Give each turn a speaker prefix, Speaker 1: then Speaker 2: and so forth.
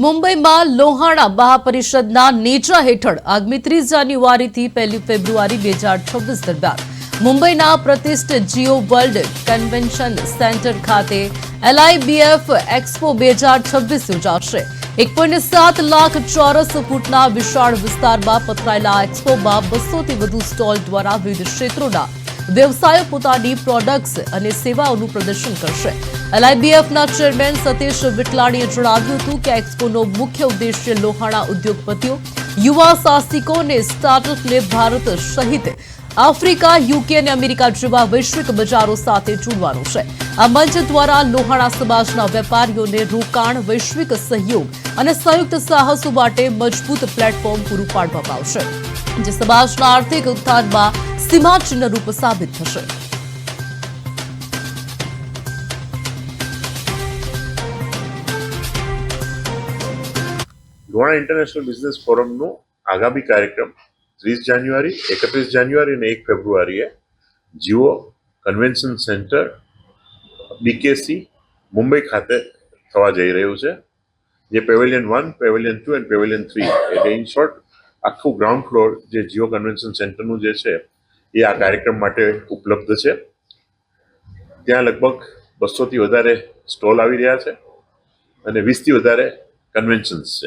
Speaker 1: મુંબઈમાં લોહાણા મહાપરિષદના નેજા હેઠળ આગામી ત્રીસ જાન્યુઆરીથી પહેલી ફેબ્રુઆરી બે હજાર છવ્વીસ દરમિયાન મુંબઈના પ્રતિષ્ઠિત જીઓ વર્લ્ડ કન્વેન્શન સેન્ટર ખાતે એલઆઈબીએફ એક્સપો બે હજાર છવ્વીસ યોજાશે. એક પોઈન્ટ સાત લાખ ચોરસ ફૂટના વિશાળ વિસ્તારમાં પથરાયેલા એક્સપોમાં બસોથી વધુ સ્ટોલ દ્વારા વિવિધ ક્ષેત્રોના વ્યવસાયો પોતાની પ્રોડક્ટ્સ અને સેવાઓનું પ્રદર્શન કરશે. એલઆઈબીએફના ચેરમેન સતીશ વિટલાણીએ જણાવ્યું હતું કે એક્સપોનો મુખ્ય ઉદ્દેશ્ય લોહાણા ઉદ્યોગપતિઓ, યુવા સાહસિકો અને સ્ટાર્ટઅપને ભારત સહિત આફ્રિકા, યુકે અને અમેરિકા જેવા વૈશ્વિક બજારો સાથે જોડવાનો છે. આ મંચ દ્વારા લોહાણા સમાજના વેપારીઓને રોકાણ, વૈશ્વિક સહયોગ અને સંયુક્ત સાહસો માટે મજબૂત પ્લેટફોર્મ પૂરું પાડવામાં આવશે, જે સમાજના આર્થિક ઉત્થાનમાં સીમાચિહ્ન રૂપ સાબિત થશે.
Speaker 2: લોણા ઇન્ટરનેશનલ બિઝનેસ ફોરમનો આગામી કાર્યક્રમ ત્રીસ જાન્યુઆરી, એકત્રીસ જાન્યુઆરી અને એક ફેબ્રુઆરીએ Jio convention centre BKC Mumbai ખાતે થવા જઈ રહ્યું છે. જે pavilion one, pavilion two and pavilion three એટલે ઇન શોર્ટ આખું ગ્રાઉન્ડ ફ્લોર જે જીઓ કન્વેન્શન સેન્ટરનું જે છે એ આ કાર્યક્રમ માટે ઉપલબ્ધ છે. ત્યાં લગભગ બસોથી વધારે સ્ટોલ આવી રહ્યા છે અને વીસથી વધારે કન્વેન્શન્સ છે.